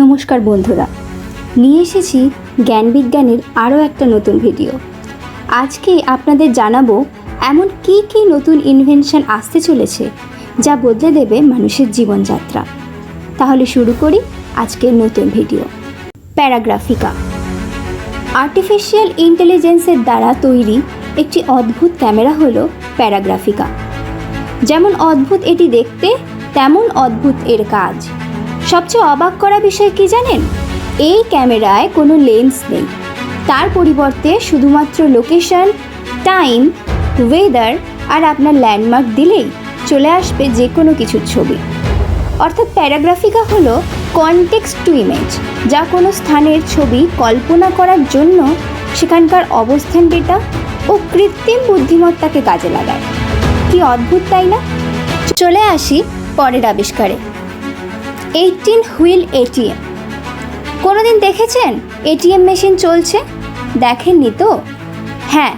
নমস্কার বন্ধুরা। নিয়ে এসেছি জ্ঞান বিজ্ঞানের আরও একটা নতুন ভিডিও। আজকে আপনাদের জানাব এমন কী কী নতুন ইনভেনশন আসতে চলেছে যা বদলে দেবে মানুষের জীবনযাত্রা। তাহলে শুরু করি আজকের নতুন ভিডিও। প্যারাগ্রাফিকা। আর্টিফিশিয়াল ইন্টেলিজেন্সের দ্বারা তৈরি একটি অদ্ভুত ক্যামেরা হলো প্যারাগ্রাফিকা। যেমন অদ্ভুত এটি দেখতে, তেমন অদ্ভুত এর কাজ। সবচেয়ে অবাক করা বিষয় কি জানেন? এই ক্যামেরায় কোনো লেন্স নেই। তার পরিবর্তে শুধুমাত্র লোকেশন, টাইম, ওয়েদার আর আপনার ল্যান্ডমার্ক দিলেই চলে আসবে যে কোনো কিছুর ছবি। অর্থাৎ প্যারাগ্রাফিকা হলো কনটেক্সট টু ইমেজ, যা কোনো স্থানের ছবি কল্পনা করার জন্য সেখানকার অবস্থান ডেটা ও কৃত্রিম বুদ্ধিমত্তাকে কাজে লাগায়। কি অদ্ভুত, তাই না? চলে আসি পরের আবিষ্কারে। Eighteen wheel ATM. কোনোদিন দেখেছেন? এটিএম মেশিন চলছে? দেখেননি তো? হ্যাঁ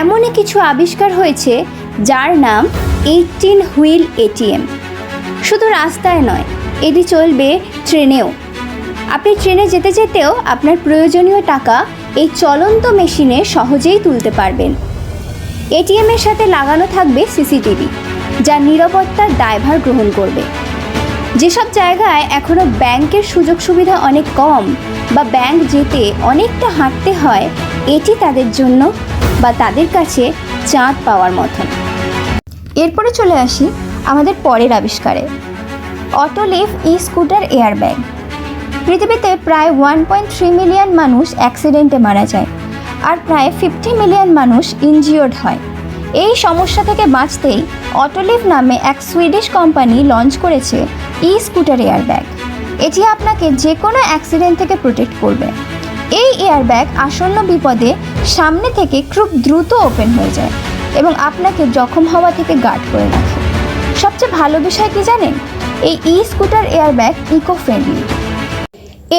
এমনই কিছু আবিষ্কার হয়েছে যার নাম এইটিন হুইল এটিএম। শুধু রাস্তায় নয়, এটি চলবে ট্রেনেও। আপনি ট্রেনে যেতে যেতেও আপনার প্রয়োজনীয় টাকা এই চলন্ত মেশিনে সহজেই তুলতে পারবেন। এটিএমের সাথে লাগানো থাকবে সিসিটিভি, যা নিরাপত্তার দায়ভার গ্রহণ করবে। যেসব জায়গায় এখনও ব্যাংকের সুযোগ সুবিধা অনেক কম বা ব্যাংক যেতে অনেকটা হাঁটতে হয়, এটি তাদের জন্য বা তাদের কাছে চাঁদ পাওয়ার মতন। এরপরে চলে আসি আমাদের পরের আবিষ্কারে। Autoliv e scooter air bag. পৃথিবীতে প্রায় ওয়ান পয়েন্ট থ্রি মিলিয়ন মানুষ অ্যাক্সিডেন্টে মারা যায়, আর প্রায় ফিফটি মিলিয়ন মানুষ ইনজিওর্ড হয়। এই সমস্যা থেকে বাঁচতেই অটোলিভ নামে এক সুইডিশ কোম্পানি লঞ্চ করেছে ই স্কুটার এয়ারব্যাগ। এটি আপনাকে যে কোনো অ্যাক্সিডেন্ট থেকে প্রোটেক্ট করবে। এই এয়ারব্যাগ আসন্ন বিপদে সামনে থেকে খুব দ্রুত ওপেন হয়ে যায় এবং আপনাকে জখম হওয়া থেকে গার্ড করে রাখে। সবচেয়ে ভালো বিষয় কি জানেন? এই e scooter airbag eco friendly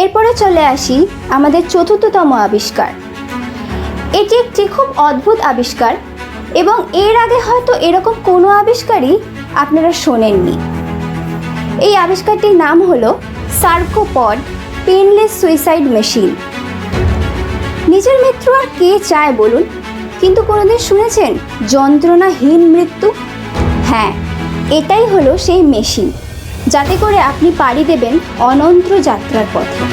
এরপরে চলে আসি আমাদের চতুর্থতম আবিষ্কার। এটি একটি খুব অদ্ভুত আবিষ্কার এবং এর আগে হয়তো এরকম কোনো আবিষ্কারই আপনারা শোনেননি। এই আবিষ্কারটির নাম হলো সার্কোপড পেনলেস সুইসাইড মেশিন। নিজের মৃত্যু আর কে চায় বলুন? কিন্তু কোনোদিন শুনেছেন যন্ত্রণাহীন মৃত্যু? হ্যাঁ এটাই হলো সেই মেশিন। যাতে করে আপনি পাড়ি দেবেন অনন্ত যাত্রার পথে।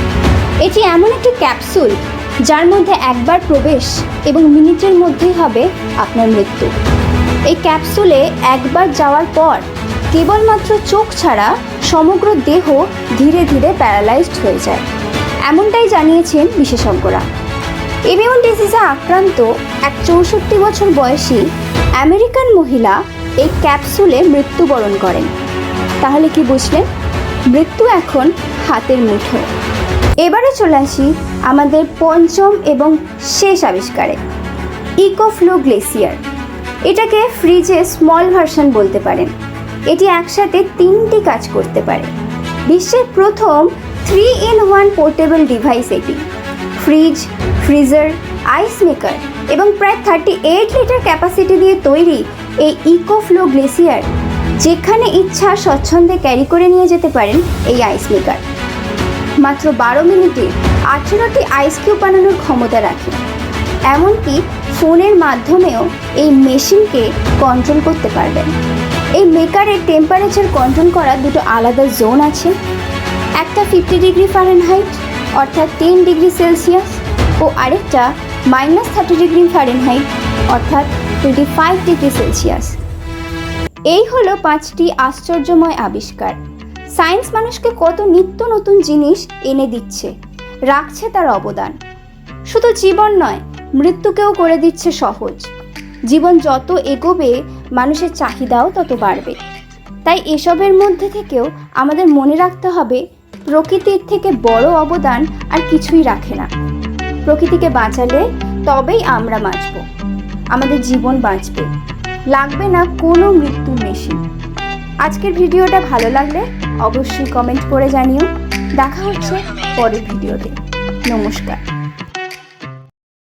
এটি এমন একটি ক্যাপসুল যার মধ্যে একবার প্রবেশ এবং মিনিটের মধ্যেই হবে আপনার মৃত্যু। এই ক্যাপসুলে একবার যাওয়ার পর কেবলমাত্র চোখ ছাড়া সমগ্র দেহ ধীরে ধীরে প্যারালাইজড হয়ে যায়। এমনটাই জানিয়েছেন বিশেষজ্ঞরা। ইমিউন ডিজিজে আক্রান্ত এক চৌষট্টি বছর বয়সী আমেরিকান মহিলা এই ক্যাপসুলে মৃত্যুবরণ করেন। তাহলে কি বুঝলেন? মৃত্যু এখন হাতের মুঠোয় এবারে চলে আসি আমাদের পঞ্চম এবং শেষ আবিষ্কারে ইকোফ্লো গ্লেসিয়ার এটাকে ফ্রিজে স্মল ভার্সন বলতে পারেন। এটি একসাথে তিনটি কাজ করতে পারে। বিশ্বের প্রথম three in one portable device এটি। ফ্রিজ, ফ্রিজার আইস মেকার এবং প্রায় থার্টি এইট লিটার ক্যাপাসিটি দিয়ে তৈরি এই ইকোফ্লো গ্লেসিয়ার যেখানে ইচ্ছা স্বচ্ছন্দে ক্যারি করে নিয়ে যেতে পারেন এই আইস মেকার মাত্র বারো মিনিটে আঠেরোটি আইস কিউব বানানোর ক্ষমতা রাখে। এমনকি ফোনের মাধ্যমেও এই মেশিনকে কন্ট্রোল করতে পারবেন এই মেকারের টেম্পারেচার কন্ট্রোল করার দুটো আলাদা জোন আছে। একটা ফিফটি ডিগ্রি ফারেনহাইট অর্থাৎ টেন ডিগ্রি সেলসিয়াস ও আরেকটা মাইনাস থার্টি ডিগ্রি ফারেনহাইট অর্থাৎ টোয়েন্টি ফাইভ ডিগ্রি সেলসিয়াস এই হলো পাঁচটি আশ্চর্যময় আবিষ্কার। সায়েন্স মানুষকে কত নিত্য নতুন জিনিস এনে দিচ্ছে, রাখছে তার অবদান। শুধু জীবন নয়, মৃত্যুকেও করে দিচ্ছে সহজ। জীবন যত এগোবে, মানুষের চাহিদাও তত বাড়বে। তাই এসবের মধ্যে থেকেও আমাদের মনে রাখতে হবে, প্রকৃতির থেকে বড় অবদান আর কিছুই রাখে না। প্রকৃতিকে বাঁচালে তবেই আমরা বাঁচব। আমাদের জীবন বাঁচবে। লাগবে না কোনো মৃত্যুর মেশিন। আজকের ভিডিওটা ভালো লাগলে অবশ্যই কমেন্ট করে জানিও। দেখা হচ্ছে পরের ভিডিওতে। নমস্কার।